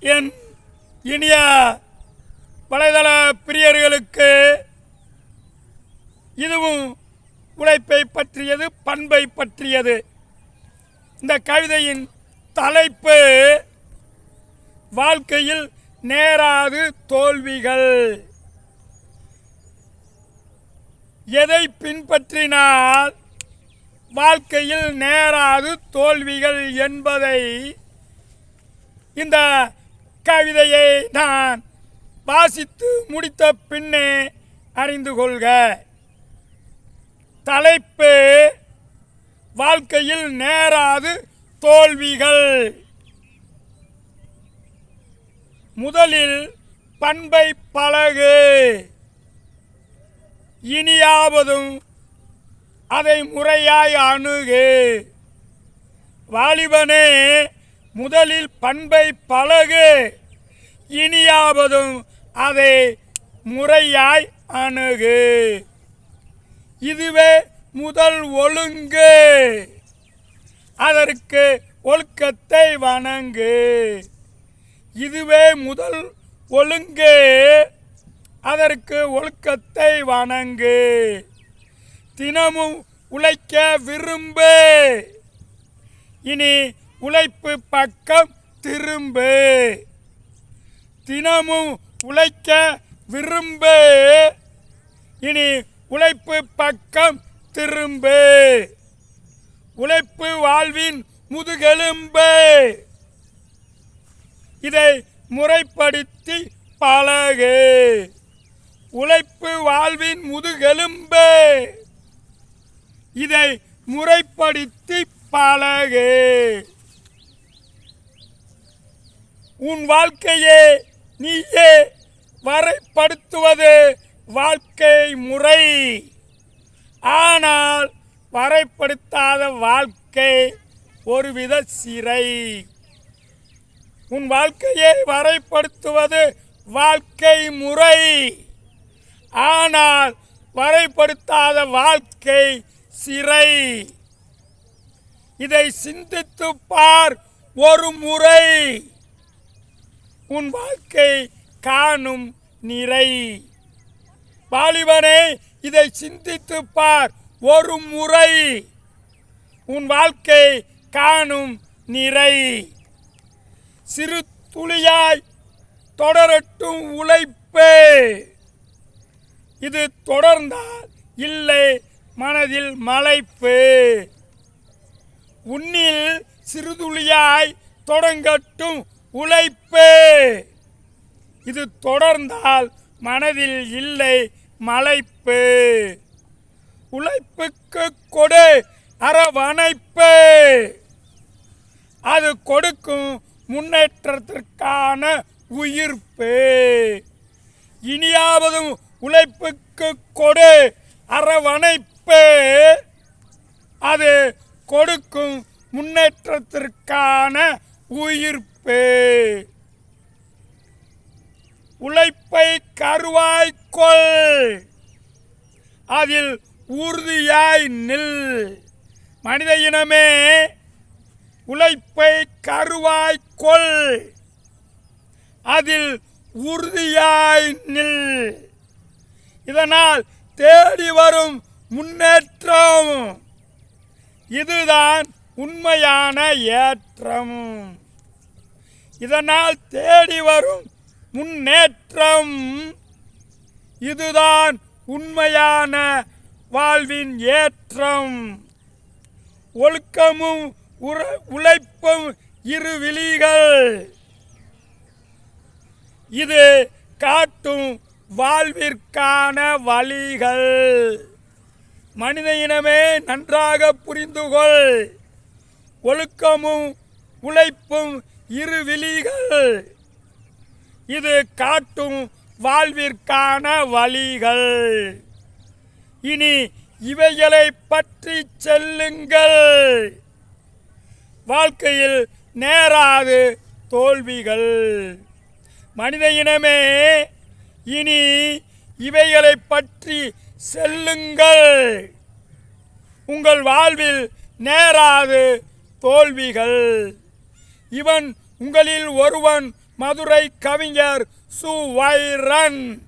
என் இனிய வலைதள பிரியர்களுக்கு இதுவும் உழைப்பை பற்றியது பண்பை பற்றியது. இந்த கவிதையின் தலைப்பு வாழ்க்கையில் நேராது தோல்விகள். எதை பின்பற்றினால் வாழ்க்கையில் நேராது தோல்விகள் என்பதை இந்த கவிதையை நான் வாசித்து முடித்த பின்னே அறிந்து கொள்க. தலைப்பு வாழ்க்கையில் நேராது தோல்விகள். முதலில் பண்பை பழகு. இனியாவதும் அதை முறையாய் அணுகு. வாலிபனே முதலில் பண்பை பழகு. இனியாவதும் அதை முறையாய் அணுகு. இதுவே முதல் ஒழுங்கு. அதற்கு ஒழுக்கத்தை வணங்கு. இதுவே முதல் ஒழுங்கு. அதற்கு ஒழுக்கத்தை வணங்கு. தினமும் உழைக்க விரும்பு. இனி உழைப்பு பக்கம் திரும்பு. தினமும் உழைக்க விரும்பு. இனி உழைப்பு பக்கம் திரும்பு. உழைப்பு வாழ்வின் முதுகெலும்பு. இதை முறைப்படுத்தி பழகு. உழைப்பு வாழ்வின் முதுகெலும்பு. இதை முறைப்படுத்தி பழகு. உன் வாழ்க்கையே நீயே வரைப்படுத்துவது வாழ்க்கை முறை. ஆனால் வரைப்படுத்தாத வாழ்க்கை ஒருவித சிறை. உன் வாழ்க்கையை வரைப்படுத்துவது வாழ்க்கை முறை. ஆனால் வரைப்படுத்தாத வாழ்க்கை சிறை. இதை சிந்தித்து பார் ஒரு முறை. உன் வாழ்க்கை காணும் நிறை. வாலிபனே இதை சிந்தித்து பார் ஒரு முறை. உன் வாழ்க்கை காணும் நிறை. சிறு துளியாய் தொடரட்டும் உழைப்பே. இது தொடர்ந்தால் இல்லை மனதில் மலைப்பு. உன்னில் சிறுதுளியாய் தொடங்கட்டும் உழைப்பு. இது தொடர்ந்தால் மனதில் இல்லை மலைப்பு. உழைப்புக்கு கொடு அரவணைப்பு. அது கொடுக்கும் முன்னேற்றத்திற்கான உயிர்ப்பு. இனியாவதும் உழைப்புக்கு கொடு அரவணைப்பு. அது கொடுக்கும் முன்னேற்றத்திற்கான உயிர்ப்பு. உழைப்பை. கருவாய்க்கொள் அதில் உறுதியாய் நில். மனித இனமே உழைப்பை கருவாய்க்கொள் அதில் உறுதியாய் நில். இதனால் தேடி வரும் முன்னேற்றம். இதுதான் உண்மையான ஏற்றம். இதனால் தேடி வரும் முன்னேற்றம் இதுதான் உண்மையான வாழ்வின் ஏற்றம். ஒழுக்கமும் உற- உழைப்பும் இரு விழிகள். இது காட்டும் வாழ்விற்கான வழிகள். மனித இனமே நன்றாக புரிந்துகொள். ஒழுக்கமும் உழைப்பும் இரு விழிகள். இது காட்டும் வாழ்விற்கான வழிகள். இனி இவைகளை பற்றி செல்லுங்கள். வாழ்க்கையில் நேராது தோல்விகள். மனித இனமே இனி இவைகளை பற்றி செல்லுங்கள். உங்கள் வாழ்வில் நேராது தோல்விகள். இவன் உங்களில் ஒருவன் மதுரை கவிஞர் சு. வைரன்.